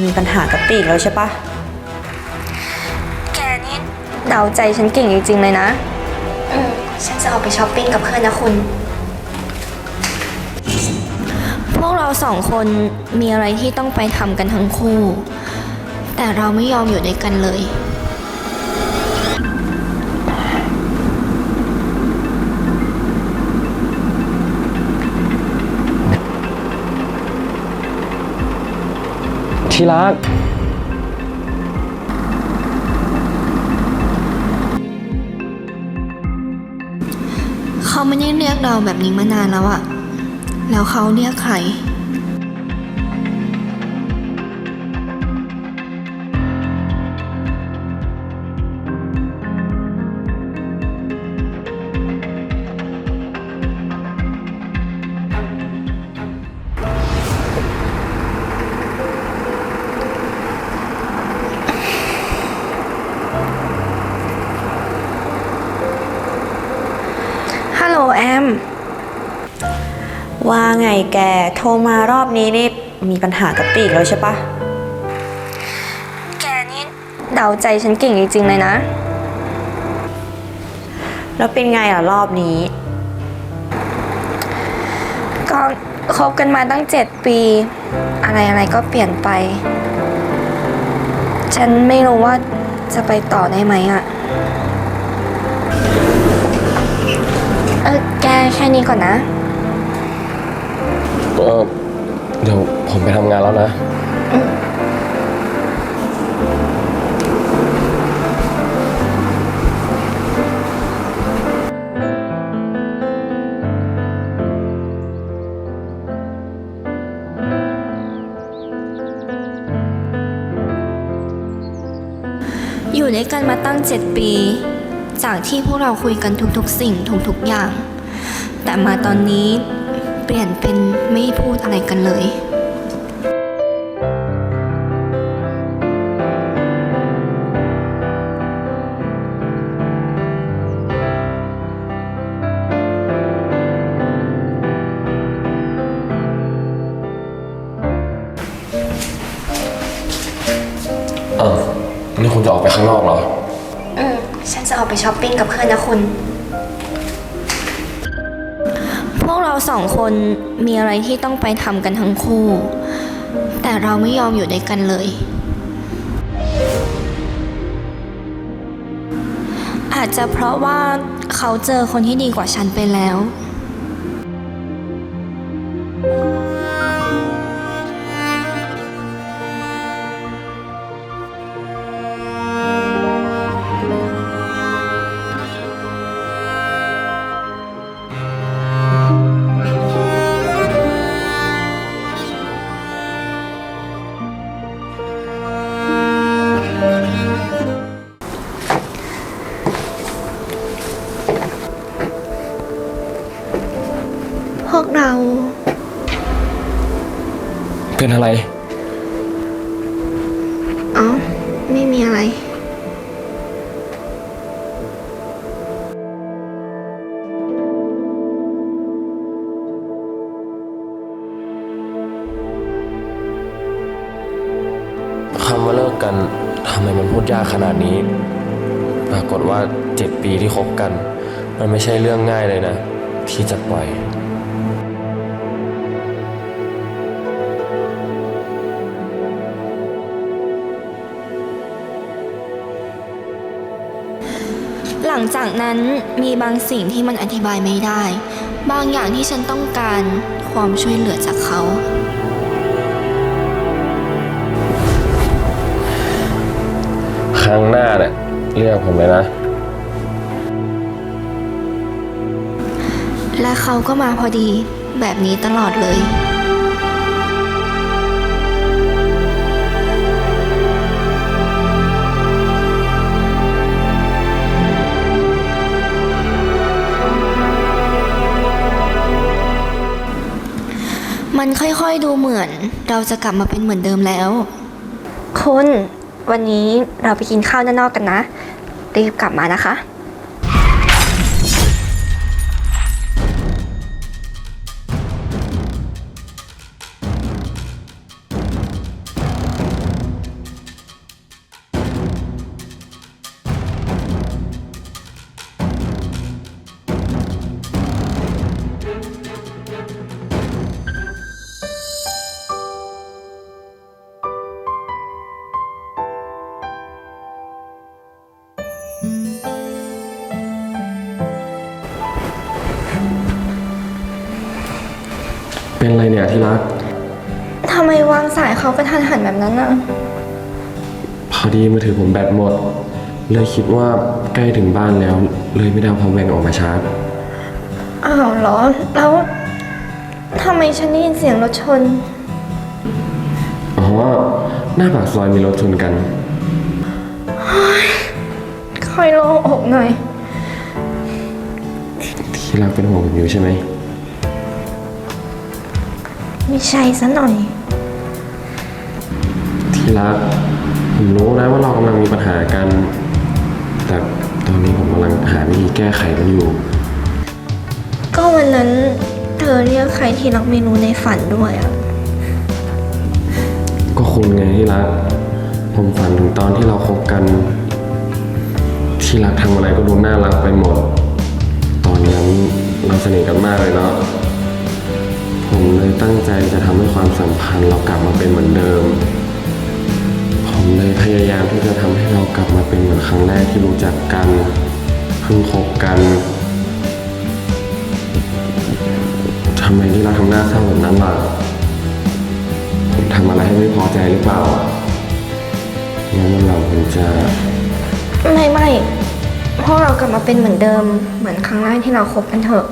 มีปัญหากับปีกแล้วใช่ปะ แกนี่เดาใจฉันเก่งจริงๆเลยนะ อืม ฉันจะออกไปช้อปปิ้งกับเพื่อนนะคุณ พวกเราสองคนมีอะไรที่ต้องไปทำกันทั้งคู่ แต่เราไม่ยอมอยู่ด้วยกันเลย ที่รัก เขาไม่ได้เรียกเราแบบนี้มานานแล้วอะแล้วเขาเรียกใคร ว่าไงแกโทรมารอบนี้นี่มีปัญหากับปีกแล้วใช่ปะแกนี่เดาใจฉันเก่งจริงๆเลยนะ แล้วเป็นไงอะรอบนี้ ก็คบกันมาตั้งเจ็ดปี อะไรอะไรก็เปลี่ยนไป ฉันไม่รู้ว่าจะไปต่อได้ไหมอะเออแกแค่นี้ก่อนนะ เออเดี๋ยวผมไปทำงานแล้วนะ อยู่ด้วยกันมาตั้งเจ็ดปี จากที่พวกเราคุยกันทุกๆสิ่งทุกๆอย่าง แต่มาตอนนี้ เปลี่ยนเป็นไม่พูดอะไรกันเลยเออนี่คุณจะออกไปข้างนอกเหรอ อืม ฉันจะออกไปช้อปปิ้งกับเพื่อนนะคุณ พวกเราสองคนมีอะไรที่ต้องไปทำกันทั้งคู่ แต่เราไม่ยอมอยู่ด้วยกันเลย อาจจะเพราะว่าเขาเจอคนที่ดีกว่าฉันไปแล้ว เป็นอะไร อ๋อ ไม่มีอะไร คำว่าเลิกกันทำไมมันพูดยากขนาดนี้ ปรากฏว่าเจ็ดปีที่คบกัน มันไม่ใช่เรื่องง่ายเลยนะ ที่จะปล่อย ลังจากนั้นมีบางสิ่งที่มันอธิบายไม่ได้ บางอย่างที่ฉันต้องการความช่วยเหลือจากเขาครั้งหน้าเนี่ยเรียกผมเลยนะ และเขาก็มาพอดีแบบนี้ตลอดเลย มือนเราจะกลับมาเป็นเหมือนเดิมแล้ว คุณ วันนี้เราไปกินข้าวด้านนอกกันนะ รีบกลับมานะคะ เนี่ยที่รัก ทำไมวางสายเขากระทันหันแบบนั้นอะพอดีมือถือผมแบตหมด เลยคิดว่าใกล้ถึงบ้านแล้ว เลยไม่ได้เอาพาวแบงออกมาชาร์จ อ้าวเหรอ แล้วทำไมฉันได้ยินเสียงรถชน อ๋อ หน้าปากซอยมีรถชนกัน ค่อยโล่งอกหน่อย ที่รักเป็นห่วงผมอยู่ใช่ไหม ไม่ใช่ซะหน่อย ที่รักผมรู้นะว่าเรากำลังมีปัญหากัน แต่ตอนนี้ผมกำลังหาวิธีแก้ไขมันอยู่ ก็วันนั้นเธอเรียกใครที่รักไม่รู้ในฝันด้วยอะก็คุณไงที่รัก ผมฝันถึงตอนที่เราคบกัน ที่รักทำอะไรก็ดูน่ารักไปหมด ตอนนั้นเราสนิทกันมากเลยเนาะผมเลยตั้งใจจะทำให้ความสัมพันธ์เรากลับมาเป็นเหมือนเดิม ผมเลยพยายามที่จะทำให้เรากลับมาเป็นเหมือนครั้งแรกที่รู้จักกันเพิ่งคบกันทำไมที่เราทำหน้าเศร้าแบบนั้นล่ะผมทำอะไรให้ไม่พอใจหรือเปล่างั้นเราผมจะไม่ไม่พวกเรากลับมาเป็นเหมือนเดิม เหมือนครั้งแรกที่เราคบกันเถอะ